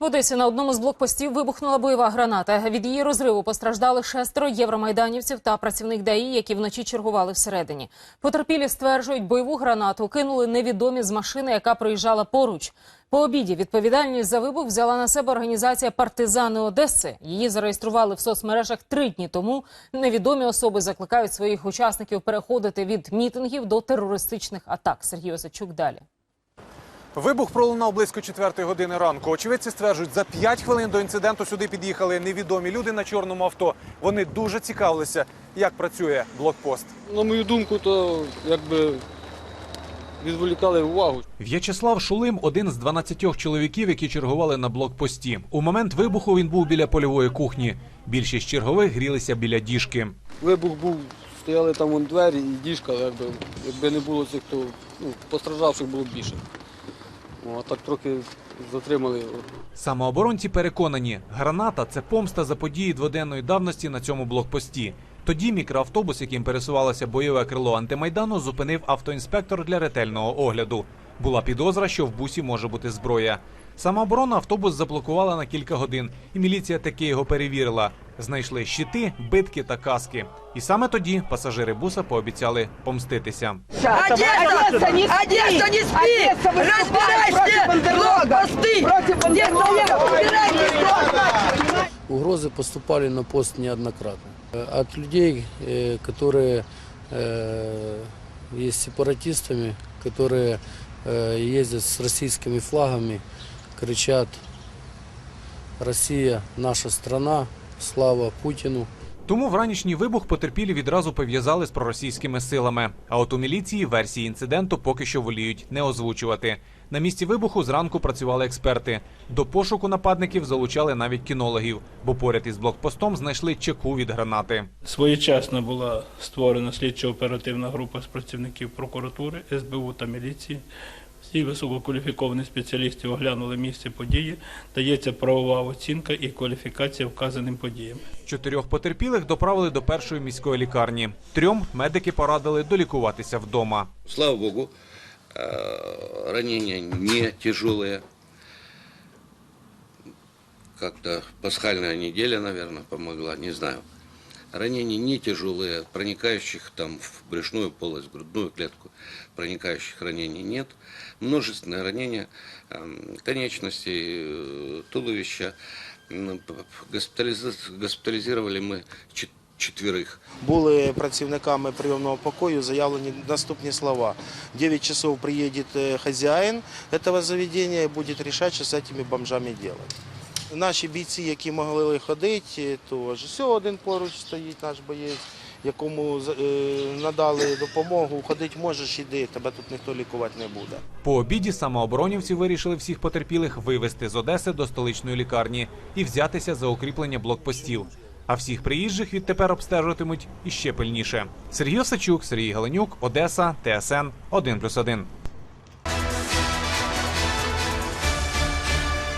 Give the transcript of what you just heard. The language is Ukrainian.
В Одесі на одному з блокпостів вибухнула бойова граната. Від її розриву постраждали шестеро євромайданівців та працівник ДАІ, які вночі чергували всередині. Потерпілі стверджують, бойову гранату кинули невідомі з машини, яка проїжджала поруч. По обіді відповідальність за вибух взяла на себе організація Партизани Одеси. Її зареєстрували в соцмережах три дні тому. Невідомі особи закликають своїх учасників переходити від мітингів до терористичних атак. Сергій Осадчук далі. Вибух пролунав близько четвертої години ранку. Очевидці стверджують, за 5 хвилин до інциденту сюди під'їхали невідомі люди на чорному авто. Вони дуже цікавилися, як працює блокпост. На мою думку, то якби відволікали увагу. В'ячеслав Шулим один з 12 чоловіків, які чергували на блокпості. У момент вибуху він був біля польової кухні. Більшість чергових грілися біля діжки. Вибух був, стояли там вон двері і діжка, якби, якби не було цих, то ну, постраждавших було б більше. Ну, а так трохи затримали його. Самооборонці переконані, граната це помста за події дводенної давності на цьому блокпості. Тоді мікроавтобус, яким пересувалося бойове крило антимайдану, зупинив автоінспектор для ретельного огляду. Була підозра, що в бусі може бути зброя. Самооборона автобус заблокувала на кілька годин, і міліція таки його перевірила. Знайшли щити, битки та каски. І саме тоді пасажири буса пообіцяли помститися. Одесса, Одесса, не спи! Разбирайся! Блокпосты! Где стоят? Убирайтесь! Угрозы поступали на пост неоднократно. Э, От людей, э, которые э, есть сепаратистами, которые э, ездят с российскими флагами, кричат «Россия – наша страна, слава Путину». Тому вранішній вибух потерпілі відразу пов'язали з проросійськими силами. А от у міліції версії інциденту поки що воліють не озвучувати. На місці вибуху зранку працювали експерти. До пошуку нападників залучали навіть кінологів, бо поряд із блокпостом знайшли чеку від гранати. Своєчасно була створена слідчо-оперативна група з працівників прокуратури, СБУ та міліції. Всі висококваліфіковані спеціалісти оглянули місце події. Дається правова оцінка і кваліфікація вказаним подіям. Чотирьох потерпілих доправили до першої міської лікарні. Трьом медики порадили долікуватися вдома. Слава богу, э, ранения не тяжелые. Как-то пасхальная неделя, наверное, помогла, не знаю Ранения не тяжелые, проникающих там в брюшную полость, в грудную клетку, проникающих ранений нет. Множественные ранения эм, конечностей, э, туловища. М, п- п- госпитализ- Госпитализировали мы чет- четверых. Були працівниками прийомного покою заявлені наступні слова. 9 часов приедет э, хозяин этого заведения и будет решать, что с этими бомжами делать. Наші бійці, які могли ходити, теж все один поруч стоїть наш боєць, якому е, надали допомогу. Ходити можеш, іди, тебе тут ніхто лікувати не буде. По обіді самооборонівці вирішили всіх потерпілих вивезти з Одеси до столичної лікарні і взятися за укріплення блокпостів. А всіх приїжджих відтепер обстежуватимуть іще пильніше. Сергій Осачук, Сергій Галенюк, Одеса, ТСН 1+,1.